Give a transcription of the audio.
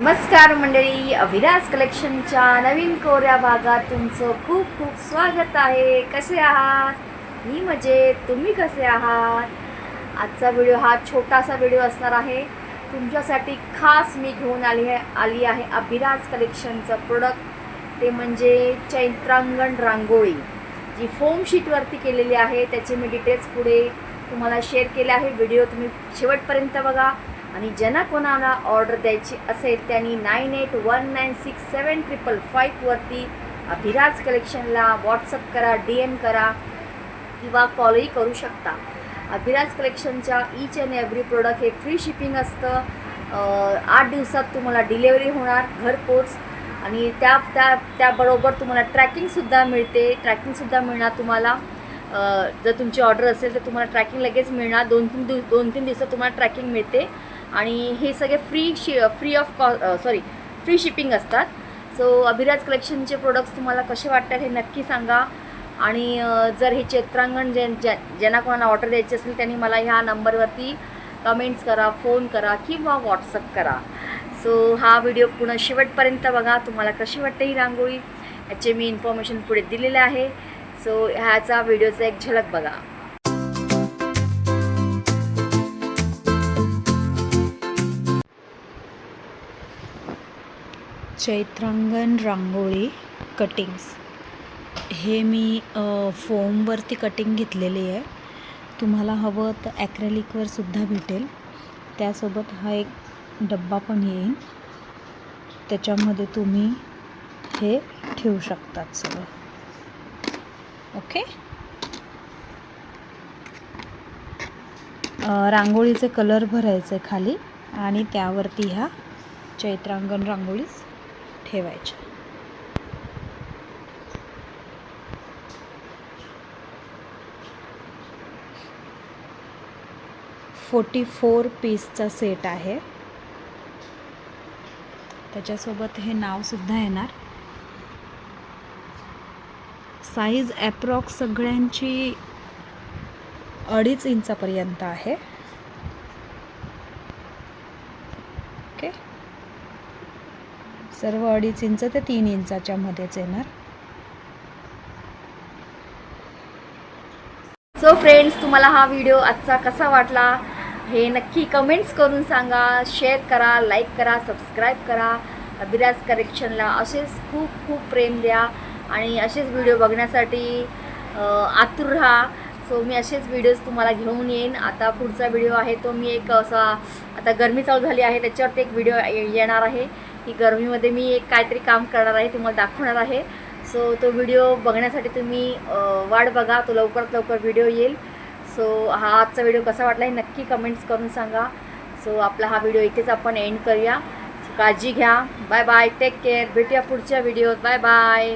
नमस्कार मंडळी अभिराज कलेक्शनच्या नवीन कोऱ्या भागात तुमचं खूप खूप स्वागत आहे. कसे आहात? मी मजेत. तुम्ही कसे आहात? आजचा व्हिडिओ हा छोटासा व्हिडिओ असणार आहे. तुमच्यासाठी खास मी घेऊन आली आहे आली आहे अभिराज कलेक्शनचं प्रोडक्ट ते म्हणजे चैत्रांगण रांगोळी. जी फोम शीटवरती केलेली आहे त्याचे मी डिटेल्स पुढे तुम्हाला शेअर केले आहे. व्हिडिओ तुम्ही शेवटपर्यंत बघा. आणि ज्यांना कोणाला ऑर्डर द्यायची असेल त्यांनी nine eight one nine six seven triple फाईव्हवरती Abhiraj कलेक्शनला व्हॉट्सअप करा डी एम करा किंवा कॉलही करू शकता. अभिराज कलेक्शनच्या ईच अँड एव्हरी प्रोडक्ट हे फ्री शिपिंग असतं. आठ दिवसात तुम्हाला डिलेवरी होणार घरपोच आणि त्या त्या त्याबरोबर तुम्हाला ट्रॅकिंगसुद्धा मिळते. ट्रॅकिंगसुद्धा मिळणार तुम्हाला. जर तुमची ऑर्डर असेल तर तुम्हाला ट्रॅकिंग लगेच मिळणार. दोन तीन दिव दोन तीन दिवसात तुम्हाला ट्रॅकिंग मिळते. आणि हे सगळे फ्री शि फ्री ऑफ कॉ सॉरी फ्री शिपिंग असतात. सो अभिराज कलेक्शनचे प्रोडक्ट्स तुम्हाला कसे वाटतात हे नक्की सांगा. आणि जर हे चित्रांगण जे ज्या ज्यांना कोणाला ऑर्डर द्यायची असेल त्यांनी मला ह्या नंबरवरती कमेंट्स करा फोन करा किंवा व्हॉट्सअप करा. सो हा व्हिडिओ पुन्हा शेवटपर्यंत बघा. तुम्हाला कशी वाटते ही रांगोळी? याचे मी इन्फॉर्मेशन पुढे दिलेले आहे. सो ह्याचा व्हिडिओचा एक झलक बघा. चैत्रांगण रांगोळी कटिंग्स हे मी फोमवरती कटिंग घेतलेली आहे. तुम्हाला हवं तर ॲक्रेलिकवर सुद्धा भेटेल. त्यासोबत हा एक डब्बा पण येईल त्याच्यामध्ये तुम्ही हे ठेवू शकतात सगळं. ओके? रांगोळीचे कलर भरायचे खाली आणि त्यावरती ह्या चैत्रांगण रांगोळीस ठेवायच्या फोर्टी फोर पीसचा सेट आहे. त्याच्यासोबत हे नावसुद्धा येणार. साईज ॲप्रॉक्स सगळ्यांची अडीच इंचापर्यंत आहे. ओके. सर्व अडीच इंच ते तीन इंचाच्या मध्येच येणार. सो फ्रेंड्स तुम्हाला हा व्हिडिओ आजचा कसा वाटला? हे नक्की कमेंट्स करून सांगा. शेअर करा लाईक करा सबस्क्राईब करा. अभिराज करेक्शनला असेच खूप खूप प्रेम द्या. आणि असेच व्हिडिओ बघण्यासाठी आतुर राहा. सो मी असेच व्हिडिओज तुम्हाला घेऊन येईन. आता पुढचा व्हिडिओ आहे तो मी एक असा आता गरमी चालू झाली आहे त्याच्यावरती एक व्हिडिओ येणार आहे. की गरमीमध्ये मी एक काहीतरी काम करणार आहे तुम्हाला दाखवणार आहे. सो तो व्हिडिओ बघण्यासाठी तुम्ही वाट बघा तो लवकरात लवकर व्हिडिओ येईल. सो हा आजचा व्हिडिओ कसा वाटला हे नक्की कमेंट्स करून सांगा. सो आपला हा व्हिडिओ इथेच आपण एंड करूया. काळजी घ्या. बाय बाय टेक केअर भेटूया पुढच्या व्हिडिओत बाय बाय